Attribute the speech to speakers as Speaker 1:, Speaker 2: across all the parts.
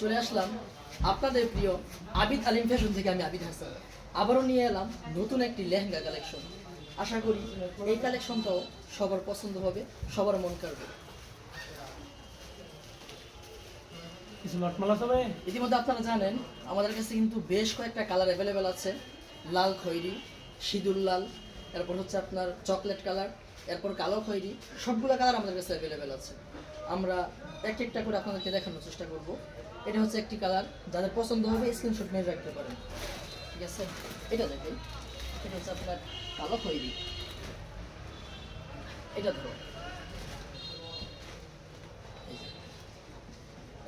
Speaker 1: চলে আসলাম আপনাদের প্রিয় আবিদ আলিম ফ্যাশন থেকে আমি আবিদ হাসান। আবারও নিয়ে এলাম নতুন একটি লেহেঙ্গা কালেকশন। আশা করি এই কালেকশনটাও সবার পছন্দ হবে সবার মন কাড়বে। ইতিমধ্যে আপনারা জানেন আমাদের কাছে কিন্তু বেশ কয়েকটা কালার অ্যাভেলেবেল আছে। লাল খয়েরি সিঁদুর লাল এরপর হচ্ছে আপনার চকলেট কালার এরপর কালো খয়েরি, সবগুলো কালার আমাদের কাছে অ্যাভেলেবেল আছে। আমরা এক একটা করে আপনাদেরকে দেখানোর চেষ্টা করব। এটা হচ্ছে একটি কালার, যাদের পছন্দ হবে স্ক্রিনশট নিয়ে রাখতে পারেন। ঠিক আছে? এটা দেখেন, এটা হচ্ছে আপনার কালো খয়েরি। এটা ধরো।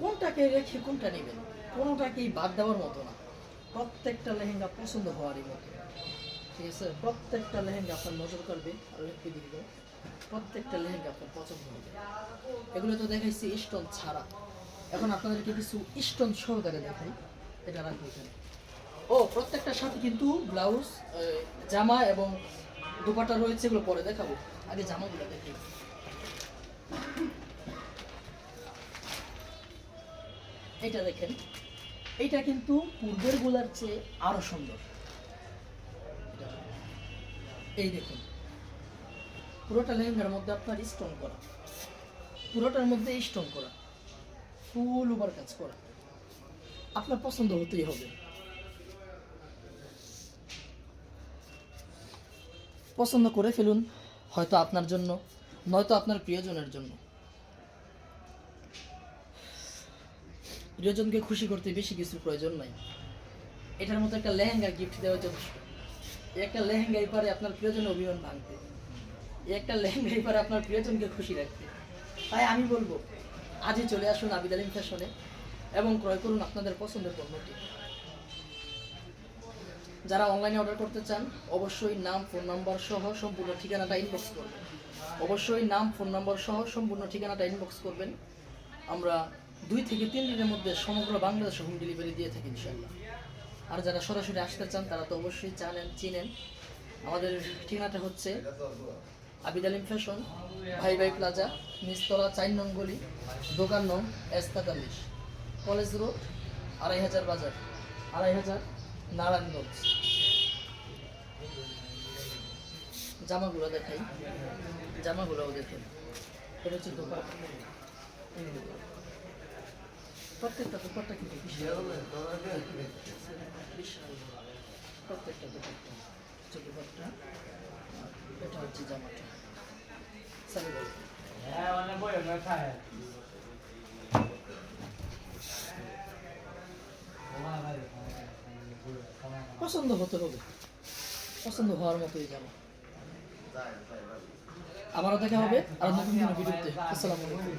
Speaker 1: কোনটাকে রেখে কোনটা নেবেন? কোনোটাকেই বাদ দেওয়ার মতো না। প্রত্যেকটা লেহেঙ্গা পছন্দ হওয়ারই মতো। ঠিক আছে, প্রত্যেকটা লেহেঙ্গা আপনার নজর করবে আর একটু দিব। প্রত্যেকটা লেহেঙ্গা আপনার পছন্দ হবে। এগুলো তো দেখাইছি স্টোন ছাড়া। এখন আপনাদেরকে কিছু স্টোন সহকারে দেখাই। এটা রাখব এখানে। ও, প্রত্যেকটার সাথে কিন্তু ব্লাউজ জামা এবং দুপাটা রয়েছে, এগুলো পরে দেখাবো। আগে জামাগুলো দেখাই। এটা দেখেন। এটা কিন্তু পূর্বেরগুলার চেয়ে আরও সুন্দর। এই দেখুন। পুরোটা লেহেঙ্গার মধ্যে আপনার স্টোন করা। পুরোটার মধ্যে স্টোন করা। ফুল ওভার কাজ করা। আপনার পছন্দ হতেই হবে। পছন্দ করে ফেলুন, হয়তো আপনার জন্য, নয়তো আপনার প্রিয়জনের জন্য। প্রিয়জনকে খুশি করতে বেশি কিছু প্রয়োজন নাই। এটার মতো একটা লেহেঙ্গা গিফট দেওয়া যথেষ্ট একটা লেহেঙ্গাই পারে আপনার প্রিয়জন অভিমান ভাঙতে। একটা লেহেঙ্গাই পারে আপনার প্রিয়জনকে খুশি রাখতে। তাই আমি বলব, আজই চলে আসুন আবিদ আলিম ফ্যাশনে এবং ক্রয় করুন আপনাদের পছন্দের পণ্যটি। যারা অনলাইনে অর্ডার করতে চান, অবশ্যই নাম, ফোন নম্বর সহ সম্পূর্ণ ঠিকানাটা ইনবক্স করবেন। অবশ্যই নাম, ফোন নম্বর সহ সম্পূর্ণ ঠিকানাটা ইনবক্স করবেন। আমরা দুই থেকে তিন দিনের মধ্যে সমগ্র বাংলাদেশে হোম ডেলিভারি দিয়ে থাকি ইনশাল্লাহ আর যারা সরাসরি আসতে চান, তারা তো অবশ্যই জানেন, চিনেন। আমাদের ঠিকানাটা হচ্ছে আবিদ আলিম ফ্যাশন, ভাই ভাই প্লাজা নিচতলা চার নং দোকান নং এস কলেজ রোড আড়াই হাজার বাজার আড়াই হাজার নারায়ণগঞ্জ। জামাগুলো দেখাই, জামাগুলোও দেখেন। এটা হচ্ছে দোকান। প্রত্যেকটা দোকানটা কিন্তু বিশাল বিশাল প্রত্যেকটা দোকানটা হচ্ছে দোকানটা আর জামাটা
Speaker 2: হ্যাঁ
Speaker 1: পছন্দ হতে হবে। পছন্দ হওয়ার মতোই জামা। আবারও দেখা হবে আর নতুন ভিডিওতে। আসসালামু আলাইকুম।